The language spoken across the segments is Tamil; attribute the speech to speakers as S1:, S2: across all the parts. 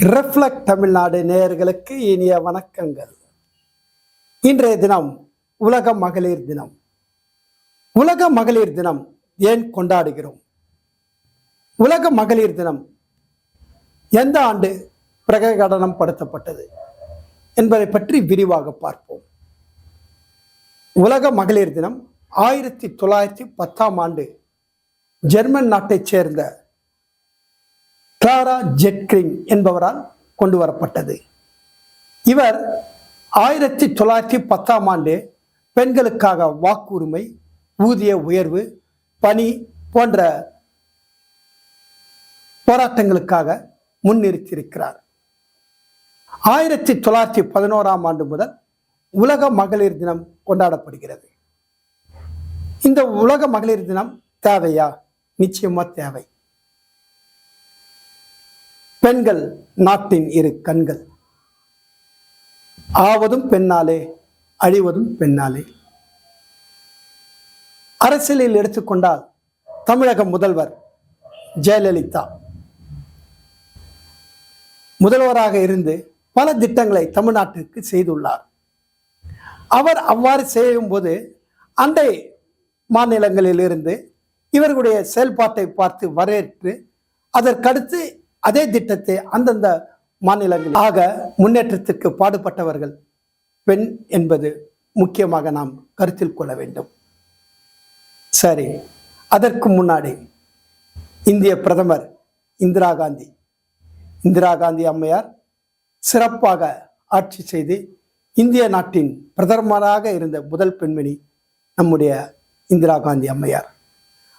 S1: ரிஃப்ளெக்ட் தமிழ்நாடு நேயர்களுக்கு இனிய வணக்கங்கள். இன்றைய தினம் உலக மகளிர் தினம். உலக மகளிர் தினம் ஏன் கொண்டாடுகிறோம்? உலக மகளிர் தினம் எந்த ஆண்டு பிரகடனம் படுத்தப்பட்டது என்பதை பற்றி விரிவாக பார்ப்போம். உலக மகளிர் தினம் ஆயிரத்தி தொள்ளாயிரத்தி பத்தாம் ஆண்டு ஜெர்மன் நாட்டைச் சேர்ந்த கிளாரா ஜெட்கிரிங் என்பவரால் கொண்டு வரப்பட்டது. இவர் ஆயிரத்தி தொள்ளாயிரத்தி பத்தாம் ஆண்டு பெண்களுக்காக வாக்குரிமை ஊதிய உயர்வு பணி போன்ற போராட்டங்களுக்காக முன்னிறுத்தியிருக்கிறார். ஆயிரத்தி தொள்ளாயிரத்தி பதினோராம் ஆண்டு முதல் உலக மகளிர் தினம் கொண்டாடப்படுகிறது. இந்த உலக மகளிர் தினம் தேவையா? நிச்சயமா தேவை. பெண்கள் நாட்டின் இரு கண்கள். ஆவதும் பெண்ணாலே அழிவதும் பெண்ணாலே. அரசியலில் எடுத்துக்கொண்டால் தமிழக முதல்வர் ஜெயலலிதா. முதல்வராக இருந்து பல திட்டங்களை தமிழ்நாட்டிற்கு செய்துள்ளார். அவர் அவ்வாறு செய்யும்போது அண்டை மாநிலங்களிலிருந்து இவர்களுடைய செயல்பாட்டை பார்த்து வரவேற்று அதற்கடுத்து அதே திட்டத்தை அந்தந்த மாநிலங்கள் ஆக முன்னேற்றத்திற்கு பாடுபட்டவர்கள் பெண் என்பது முக்கியமாக நாம் கருத்தில் கொள்ள வேண்டும். சரி அதற்கு முன்னாடி இந்திய பிரதமர் இந்திரா காந்தி. இந்திரா காந்தி அம்மையார் சிறப்பாக ஆட்சி செய்து இந்திய நாட்டின் பிரதமராக இருந்த முதல் பெண்மணி நம்முடைய இந்திரா காந்தி அம்மையார்.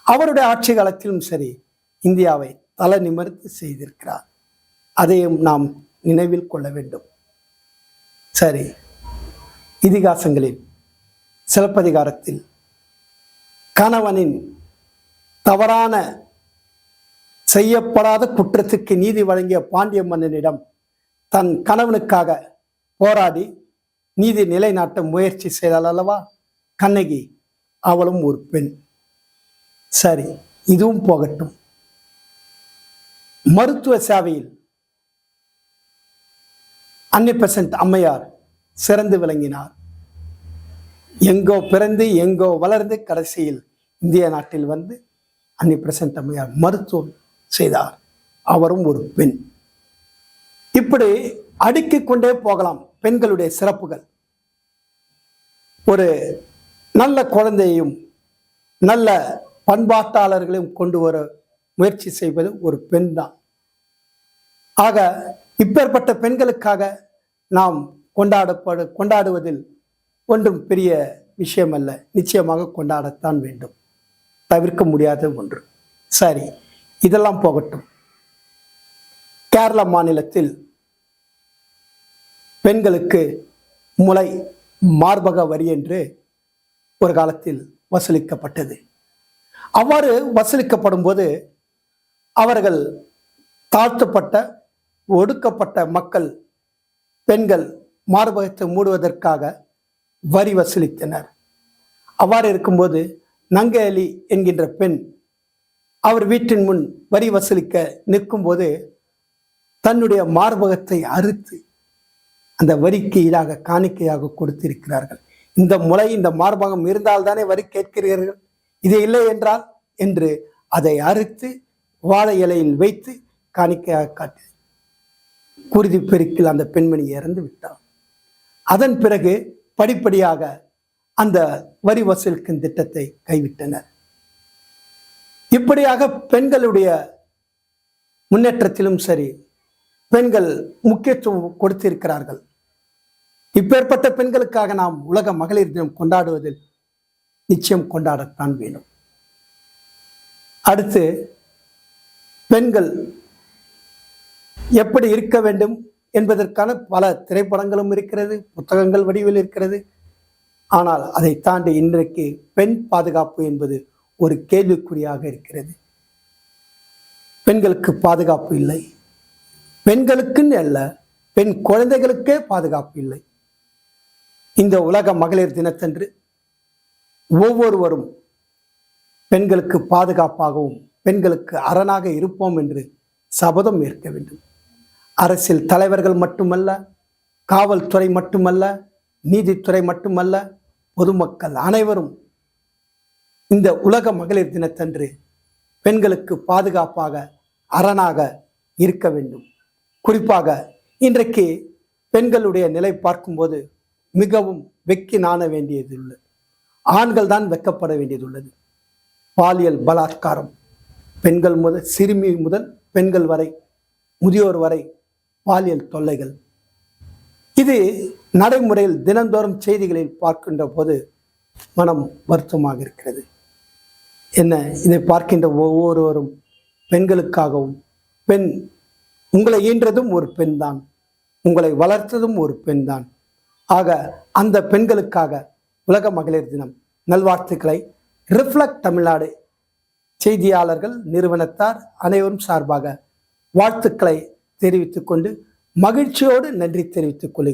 S1: அவருடைய ஆட்சி காலத்திலும் சரி இந்தியாவை தலை நிமிர்ந்து செய்திருக்கிறார். அதையும் நாம் நினைவில் கொள்ள வேண்டும். சரி இதிகாசங்களில் சிலப்பதிகாரத்தில் கணவனின் தவறான செய்யப்படாத குற்றத்துக்கு நீதி வழங்கிய பாண்டிய மன்னனிடம் தன் கணவனுக்காக போராடி நீதி நிலைநாட்ட முயற்சி செய்தாள் அல்லவா? கண்ணகி அவளும் ஒரு பெண். சரி இதுவும் போகட்டும். மருத்துவ சேவையில் அன்னி பெசன்ட் அம்மையார் சிறந்து விளங்கினார். எங்கோ பிறந்து எங்கோ வளர்ந்து கடைசியில் இந்திய நாட்டில் வந்து அன்னி பெசன்ட் அம்மையார் மருத்துவம் செய்தார். அவரும் ஒரு பெண். இப்படி அடுக்கிக் கொண்டே போகலாம் பெண்களுடைய சிறப்புகள். ஒரு நல்ல குழந்தையையும் நல்ல பண்பாட்டாளர்களையும் கொண்டு வர முயற்சி செய்வது ஒரு பெண் தான் ஆக இப்பேற்பட்ட பெண்களுக்காக நாம் கொண்டாடப்படு கொண்டாடுவதில் ஒன்றும் பெரிய விஷயம் அல்ல நிச்சயமாக கொண்டாடத்தான் வேண்டும். தவிர்க்க முடியாத ஒன்று. சரி இதெல்லாம் போகட்டும். கேரள மாநிலத்தில் பெண்களுக்கு முளை மார்பக வரி என்று ஒரு காலத்தில் வசூலிக்கப்பட்டது. அவ்வாறு வசூலிக்கப்படும் போது அவர்கள் தாழ்த்தப்பட்ட ஒடுக்கப்பட்ட மக்கள் பெண்கள் மார்பகத்தை மூடுவதற்காக வரி வசூலித்தனர். அவ்வாறு இருக்கும்போது நங்கையலி என்கின்ற பெண் அவர் வீட்டின் முன் வரி வசூலிக்க நிற்கும்போது தன்னுடைய மார்பகத்தை அறுத்து அந்த வரிக்கு ஈடாக காணிக்கையாக கொடுத்திருக்கிறார்கள். இந்த முளை இந்த மார்பகம் இருந்தால்தானே வரி கேட்கிறீர்கள்? இது இல்லை என்றால்? என்று அதை அறுத்து வாழை இலையில் வைத்து காணிக்கையாக காட்டி குருதி பெருக்கில் அந்த பெண்மணி இறந்து விட்டார் அதன் பிறகு படிப்படியாக அந்த வரி வசூலிக்கும் திட்டத்தை கைவிட்டனர். இப்படியாக பெண்களுடைய முன்னேற்றத்திலும் சரி பெண்கள் முக்கியத்துவம் கொடுத்திருக்கிறார்கள். இப்பேற்பட்ட பெண்களுக்காக நாம் உலக மகளிர் தினம் கொண்டாடுவதில் நிச்சயம் கொண்டாடத்தான் வேணும். அடுத்து பெண்கள் எப்படி இருக்க வேண்டும் என்பதற்கான பல திரைப்படங்களும் இருக்கிறது புத்தகங்கள் வடிவில் இருக்கிறது. ஆனால் அதை தாண்டி இன்றைக்கு பெண் பாதுகாப்பு என்பது ஒரு கேள்விக்குறியாக இருக்கிறது. பெண்களுக்கு பாதுகாப்பு இல்லை. பெண்களுக்குன்னு அல்ல பெண் குழந்தைகளுக்கே பாதுகாப்பு இல்லை. இந்த உலக மகளிர் தினத்தன்று ஒவ்வொருவரும் பெண்களுக்கு பாதுகாப்பாகவும் பெண்களுக்கு அரணாக இருப்போம் என்று சபதம் ஏற்க வேண்டும். அரசியல் தலைவர்கள் மட்டுமல்ல காவல்துறை மட்டுமல்ல நீதித்துறை மட்டுமல்ல பொதுமக்கள் அனைவரும் இந்த உலக மகளிர் தினத்தன்று பெண்களுக்கு பாதுகாப்பாக அரணாக இருக்க வேண்டும். குறிப்பாக இன்றைக்கு பெண்களுடைய நிலை பார்க்கும்போது மிகவும் வெக்கி நாண வேண்டியதுள்ளது. ஆண்கள் தான் வெக்கப்பட வேண்டியதுள்ளது. பாலியல் பலாத்காரம் பெண்கள் முதல் சிறுமி முதல் பெண்கள் வரை முதியோர் வரை பாலியல் தொல்லைகள். இது நடைமுறையில் தினந்தோறும் செய்திகளில் பார்க்கின்ற போது மனம் வருத்தமாக இருக்கிறது. என்ன? இதை பார்க்கின்ற ஒவ்வொருவரும் பெண்களுக்காகவும் பெண் உங்களை ஈன்றதும் ஒரு பெண்தான் உங்களை வளர்த்ததும் ஒரு பெண்தான். ஆக அந்த பெண்களுக்காக உலக மகளிர் தினம் நல்வாழ்த்துக்களை. ரிஃப்ளக்ட் தமிழ்நாடு செய்தியாளர்கள் நிறுவனத்தார் அனைவரும் சார்பாக வாழ்த்துக்களை தெரிவித்துக்கொண்டு மகிழ்ச்சியோடு நன்றி தெரிவித்துக் கொள்கிறேன்.